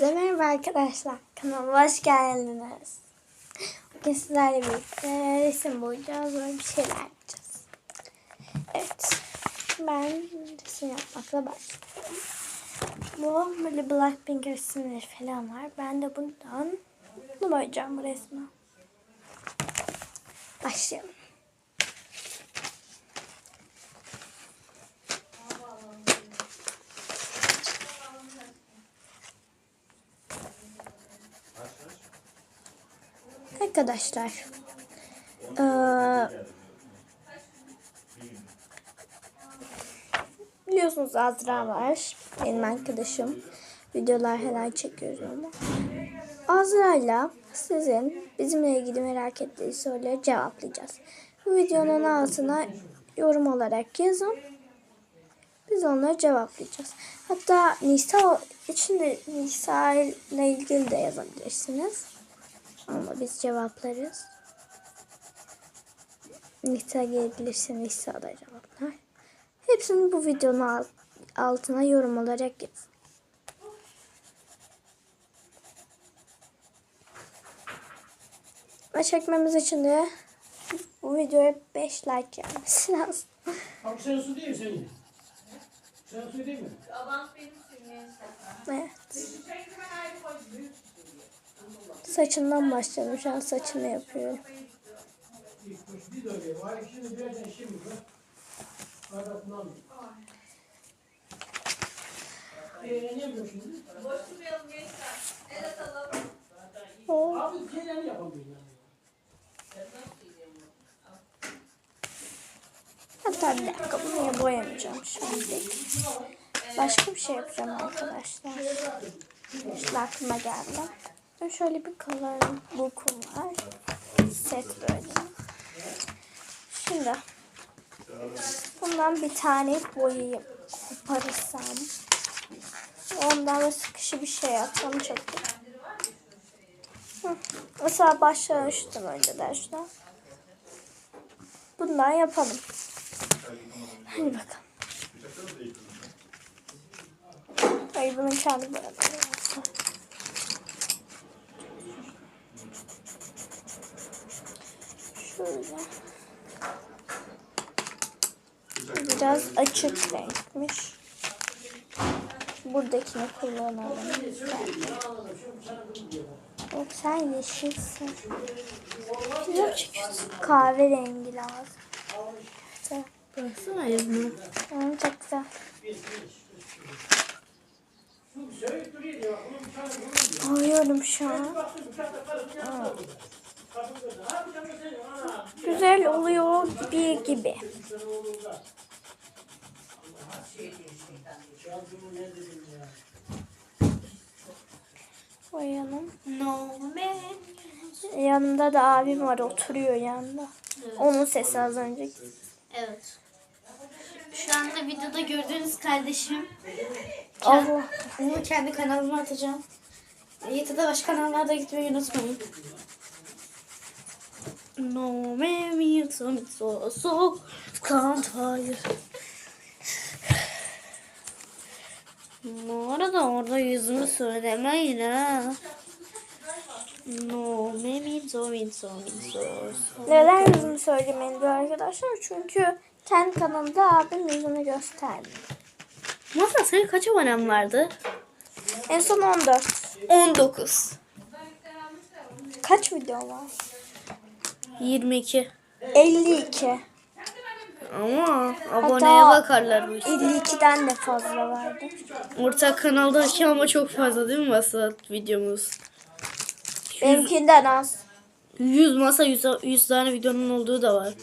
Merhaba arkadaşlar. Kanalıma hoş geldiniz. Bugün sizlerle birlikte resim boyayacağız. Böyle bir şeyler yapacağız. Evet. Ben resim yapmakla başlıyorum. Bu böyle Blackpink resimleri falan var. Ben de bundan bunu boyayacağım bu resmi. Başlayalım. Arkadaşlar. eee, biliyorsunuz Azra var. Benim arkadaşım. Videolar her çekiyoruz ama. Azra'yla sizin bizimle ilgili merak ettiği soruları cevaplayacağız. Bu videonun altına yorum olarak yazın. Biz onları cevaplayacağız. Hatta Nisa için de Nisa ile ilgili de yazabilirsiniz. Ama biz cevaplarız. Nisa gelirse Nisa da cevaplar. Hepsini bu videonun alt- altına yorum olarak yazın. Ve çekmemiz için de bu videoya 5 like gelmesi lazım. Abi sen su değil mi senin? Sen su değil mi? Evet. Saçından başladım. Şu an saçını yapıyorum. Hatta bir dakika bunu ya boyamayacağım şimdi. Başka bir şey yapacağım arkadaşlar. Şimdi aklıma geldi. Şimdi şöyle bir color book'um var. Set böyle. Şimdi bundan bir tane boyayıp koparırsam ondan da sıkışı bir şey yapsam çok iyi. Hı. Mesela başlamıştım önceden şuna. Bundan yapalım. Hadi bakalım. Ay bunun kendi boyaları var. Şöyle. Biraz açık renkmiş. Buradakini kullanalım. Yok sen yeşilsin. Yok kahverengi lazım. Güzel. Baksana ya bunu. Hı, çok güzel. Boyuyorum şu an. Baktım Güzel oluyor bir gibi. Ya. Boyayalım. No. Yanımda da abim var oturuyor yanında. Onun sesi az önce. Evet. Şu anda videoda gördüğünüz kardeşim. Allah. Onu kendi kanalıma atacağım. YouTube'da başka kanallarda gitmeyi unutmayın. No man, so so so can't hide. Bu arada orada yüzümü söylemeyin ha. No, memin so so so. Neden yüzümü söylemeyin diyor arkadaşlar? Çünkü kendi kanalımda abim yüzünü gösterdi. Masa senin kaç abonen vardı? En son 14. 19. Kaç video var? 22. 52. Ama aboneye Hatta- bakarlar bu işte. 52'den de fazla vardı. Ortak kanaldaki ama çok fazla değil mi masa videomuz? Benimkinden az. 100 masa 100, 100 tane videonun olduğu da var.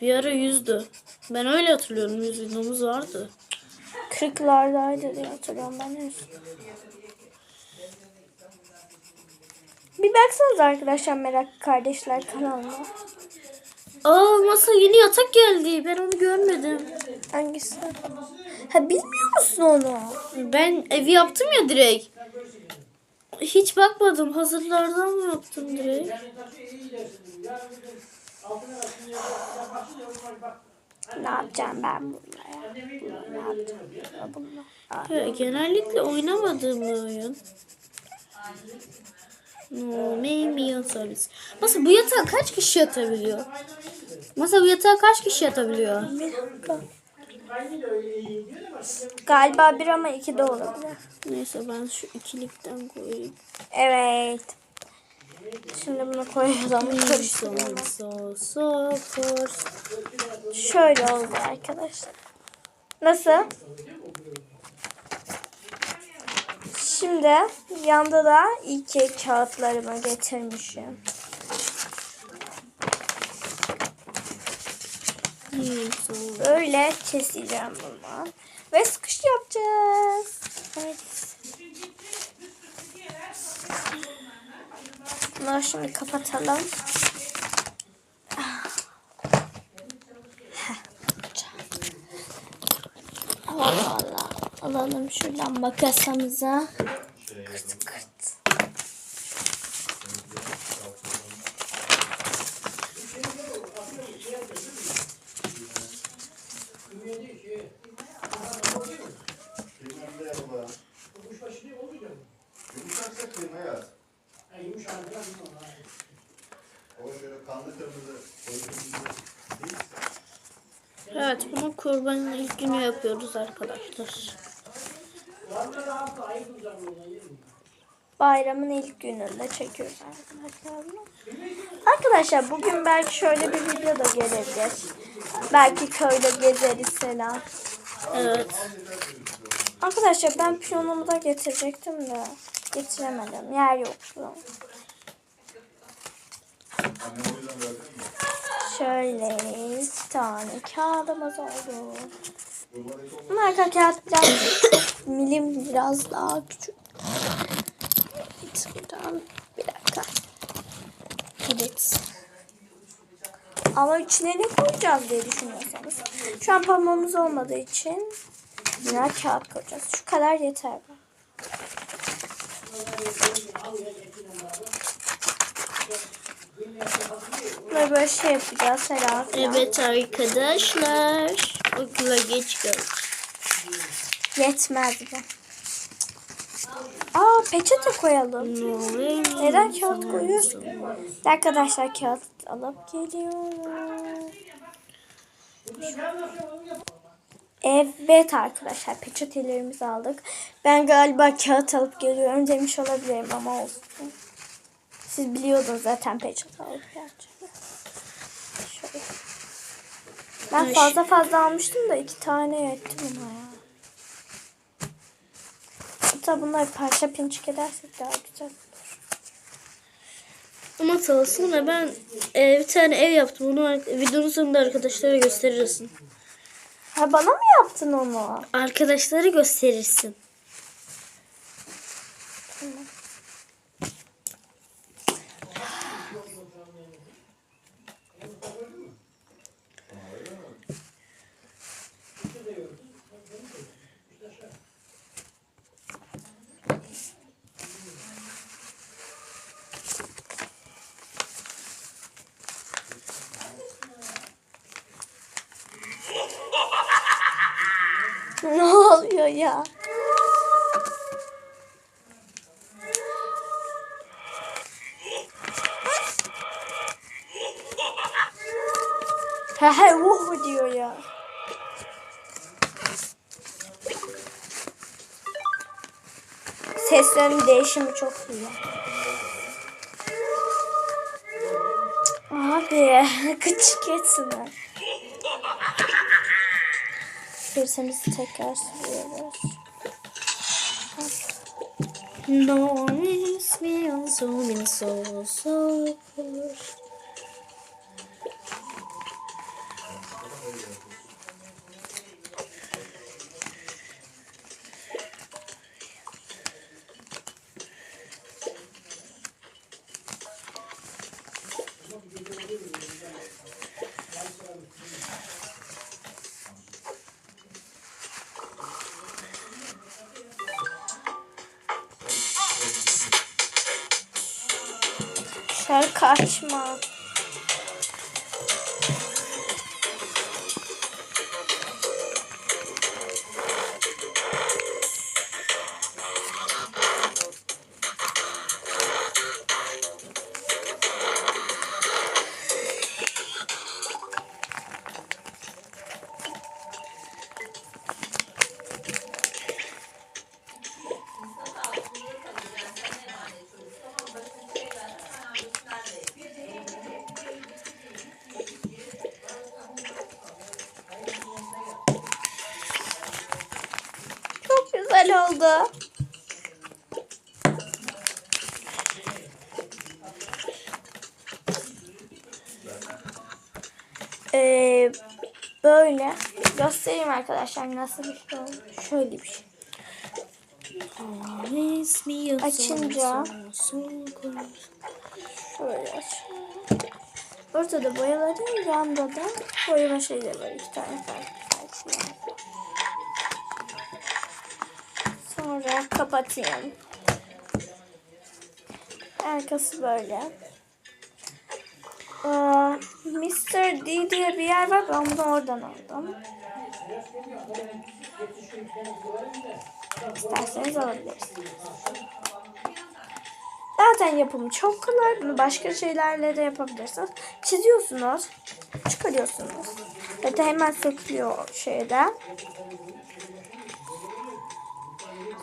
Bir ara 100'dü. Ben öyle hatırlıyorum 100 videomuz vardı. 40'lardaydı diye hatırlıyorum ben henüz. Bir baksanız arkadaşlar Merak Kardeşler kanalına. Aa masa yeni yatak geldi. Ben onu görmedim. Hangisi? Ha bilmiyor musun onu? Ben evi yaptım ya direkt. Hiç bakmadım. Hazırlardan mı yaptım direkt? Ne yapacağım ben bununla ya? Bununla ne yapacağım? Aa, Ya, genellikle oynamadığım bir oyun. No, maybe service. Masa bu yatağa kaç kişi yatabiliyor? Masa bu yatağa kaç kişi yatabiliyor? Bir Galiba bir ama iki de olabilir. Neyse ben şu ikilikten koyayım. Evet. Şimdi bunu koyalım. Karıştıralım. so. Şöyle oldu arkadaşlar. Nasıl? Şimdi yanda da iki kağıtlarımı getirmişim. Böyle keseceğim bunu. Ve sıkış yapacağız. Evet. Bunları şimdi kapatalım. Allah Allah. Alalım şuradan makasımıza. Kırt kırt. Evet bunu kurbanın ilk günü yapıyoruz arkadaşlar. Bayramın ilk gününde çekiyoruz arkadaşlar. Arkadaşlar bugün belki şöyle bir video da gelebilir. Belki köyde gezeriz falan. Evet. Arkadaşlar ben piyonumu da getirecektim de getiremedim. Yer yoktu. Şöyle iki tane kağıdımız oldu. Bunun arka kağıt biraz milim biraz daha küçük. Şuradan bir dakika. Evet. Ama içine ne koyacağız diye düşünüyorsanız. Şu an pamuğumuz olmadığı için yine kağıt koyacağız. Şu kadar yeter. Böyle böyle şey yapacağız herhalde. Evet arkadaşlar. Okula geç kaldık. Yetmez bu. Aa peçete koyalım. Neden kağıt koyuyorsun? Arkadaşlar kağıt alıp geliyorum. Evet arkadaşlar peçetelerimizi aldık. Ben galiba kağıt alıp geliyorum demiş olabilirim ama olsun. Siz biliyordunuz zaten peçete alıp geleceğimi. Şöyle. Ben Ay. fazla fazla almıştım da iki tane yetti buna ya. Hatta bunları parça pinçik edersek daha güzel. Ama sağ sonra ben e, bir tane ev yaptım. Onu videonun sonunda arkadaşlara gösterirsin. Ha bana mı yaptın onu? Arkadaşlara gösterirsin. Ne oluyor ya? He he vuh diyor ya. Seslerin değişimi çok iyi. Abi küçük etsinler. Hırsımızı tekrar sürüyoruz. No miss me on so mean so so first. Şarkı açma. Ee, böyle göstereyim arkadaşlar nasıl bir şey. Şöyle bir şey. Açınca- Şöyle. Ortada boyaları, yanda da boyama şeyleri var. İki tane farklı. Sonra kapatayım. Arkası böyle. Ee, Mr. D diye bir yer var. Ben bunu oradan aldım. İsterseniz alabilirsiniz. Zaten yapımı çok kolay. Bunu başka şeylerle de yapabilirsiniz. Çiziyorsunuz. Çıkarıyorsunuz. Zaten hemen sökülüyor şeyden.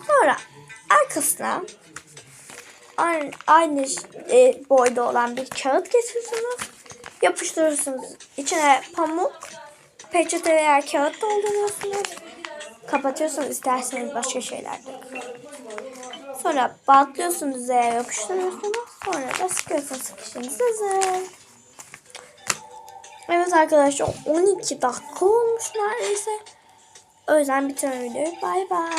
Sonra arkasına aynı, aynı e, boyda olan bir kağıt getiriyorsunuz. Yapıştırıyorsunuz. İçine pamuk, peçete veya kağıt dolduruyorsunuz. Kapatıyorsunuz isterseniz başka şeyler de. Sonra bantlıyorsunuz üzerine yapıştırıyorsunuz. Sonra da sıkıyorsunuz sıkışınız hazır. Evet arkadaşlar 12 dakika olmuş neredeyse. O yüzden bitirin videoyu. Bay bay.